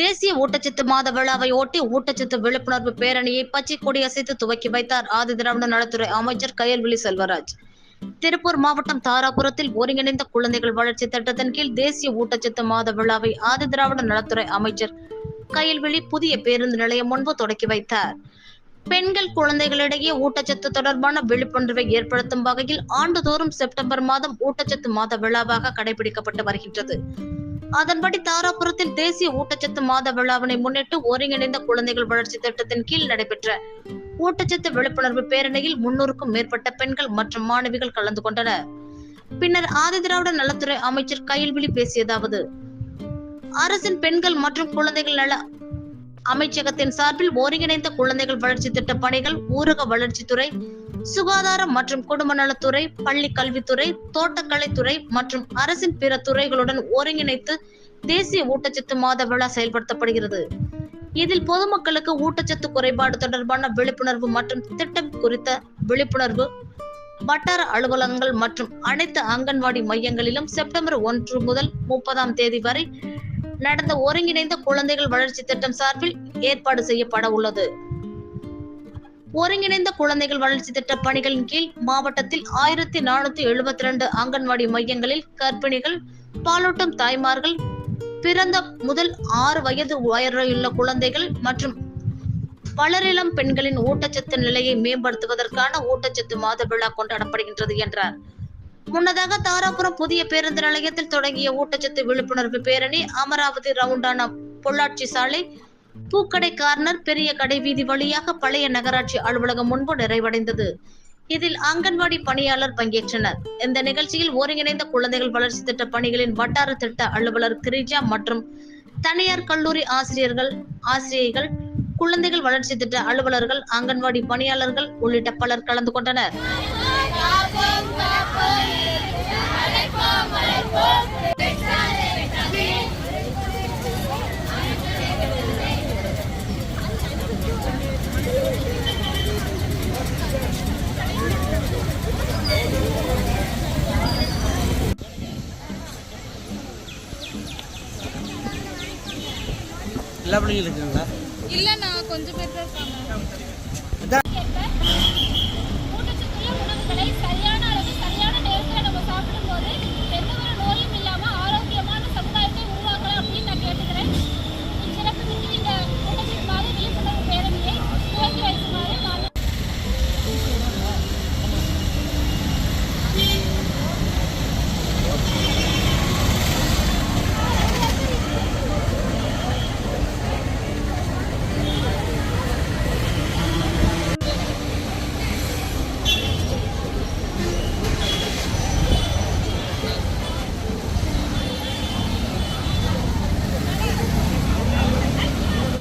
தேசிய ஊட்டச்சத்து மாத விழாவை ஒட்டி ஊட்டச்சத்து விழிப்புணர்வு பேரணியை பச்சை கொடியசைத்து துவக்கி வைத்தார் ஆதிதிராவிட நலத்துறை அமைச்சர் கயல்விழி செல்வராஜ். திருப்பூர் மாவட்டம் தாராபுரத்தில் ஒருங்கிணைந்த குழந்தைகள் வளர்ச்சி திட்டத்தின் கீழ் தேசிய ஊட்டச்சத்து மாத விழாவை ஆதிதிராவிட நலத்துறை அமைச்சர் கயல்விழி புதிய பேருந்து நிலையம் முன்பு தொடக்கி வைத்தார். பெண்கள் குழந்தைகளிடையே ஊட்டச்சத்து தொடர்பான விழிப்புணர்வை ஏற்படுத்தும் வகையில் ஆண்டுதோறும் செப்டம்பர் மாதம் ஊட்டச்சத்து மாத விழாவாக கடைபிடிக்கப்பட்டு வருகின்றது. அதன்படி தாராபுரத்தில் தேசிய ஊட்டச்சத்து மாத விழாவினை முன்னிட்டு ஒருங்கிணைந்த குழந்தைகள் வளர்ச்சி திட்டத்தின் கீழ் நடைபெற்ற ஊட்டச்சத்து விழிப்புணர்வு பேரணியில் முன்னூறுக்கும் மேற்பட்ட பெண்கள் மற்றும் மாணவிகள் கலந்து கொண்டனர். பின்னர் ஆதிதிராவிட நலத்துறை அமைச்சர் கயல்விழி பேசியதாவது அரசின் பெண்கள் மற்றும் குழந்தைகள் நல அமைச்சகத்தின் சார்பில் ஒருங்கிணைந்த குழந்தைகள் வளர்ச்சி திட்ட பணிகள் ஊரக வளர்ச்சித்துறை சுகாதாரம் மற்றும் குடும்ப நலத்துறை பள்ளி கல்வித்துறை தோட்டக்கலைத்துறை மற்றும் அரசின் பிற துறைகளுடன் ஒருங்கிணைத்து தேசிய ஊட்டச்சத்து மாத விழா செயல்படுத்தப்படுகிறது. இதில் பொதுமக்களுக்கு ஊட்டச்சத்து குறைபாடு தொடர்பான விழிப்புணர்வு மற்றும் திட்டம் குறித்த விழிப்புணர்வு வட்டார அலுவலகங்கள் மற்றும் அனைத்து அங்கன்வாடி மையங்களிலும் செப்டம்பர் ஒன்று முதல் முப்பதாம் தேதி வரை நடந்த ஒருங்கிணைந்த குழந்தைகள் வளர்ச்சி திட்டம் சார்பில் ஏற்பாடு செய்யப்பட உள்ளது. ஒருங்கிணைந்த குழந்தைகள் வளர்ச்சி திட்ட பணிகளின் கீழ் மாவட்டத்தில் ஆயிரத்தி நானூத்தி எழுபத்தி ரெண்டு அங்கன்வாடி மையங்களில் கர்ப்பிணிகள் பாலூட்டும் தாய்மார்கள் பிறந்த முதல் ஆறு வயது வரையுள்ள குழந்தைகள் மற்றும் வளரிளம் பெண்களின் ஊட்டச்சத்து நிலையை மேம்படுத்துவதற்கான ஊட்டச்சத்து மாத விழா கொண்டாடப்படுகின்றது என்றார். முன்னதாக தாராபுரம் புதிய பேருந்து நிலையத்தில் தொடங்கிய ஊட்டச்சத்து விழிப்புணர்வு பேரணி அமராவதி ரவுண்டான பொள்ளாச்சி சாலை. பூக்கடை கார்னர் பெரிய கடை வீதி வழியாக பழைய நகராட்சி அலுவலகம் முன்பு நிறைவடைந்தது. இதில் அங்கன்வாடி பணியாளர் பங்கேற்றனர். இந்த நிகழ்ச்சியில் ஒருங்கிணைந்த குழந்தைகள் வளர்ச்சி திட்ட பணிகளின் வட்டார திட்ட அலுவலர் கிரிஜா மற்றும் தனியார் கல்லூரி ஆசிரியர்கள் ஆசிரியைகள் குழந்தைகள் வளர்ச்சி திட்ட அலுவலர்கள் அங்கன்வாடி பணியாளர்கள் உள்ளிட்ட பலர் கலந்து கொண்டனர். எல்லா பிள்ளைங்களும் இருக்குங்களா? இல்லைண்ணா கொஞ்சம் பேர் தான் இருக்காங்க.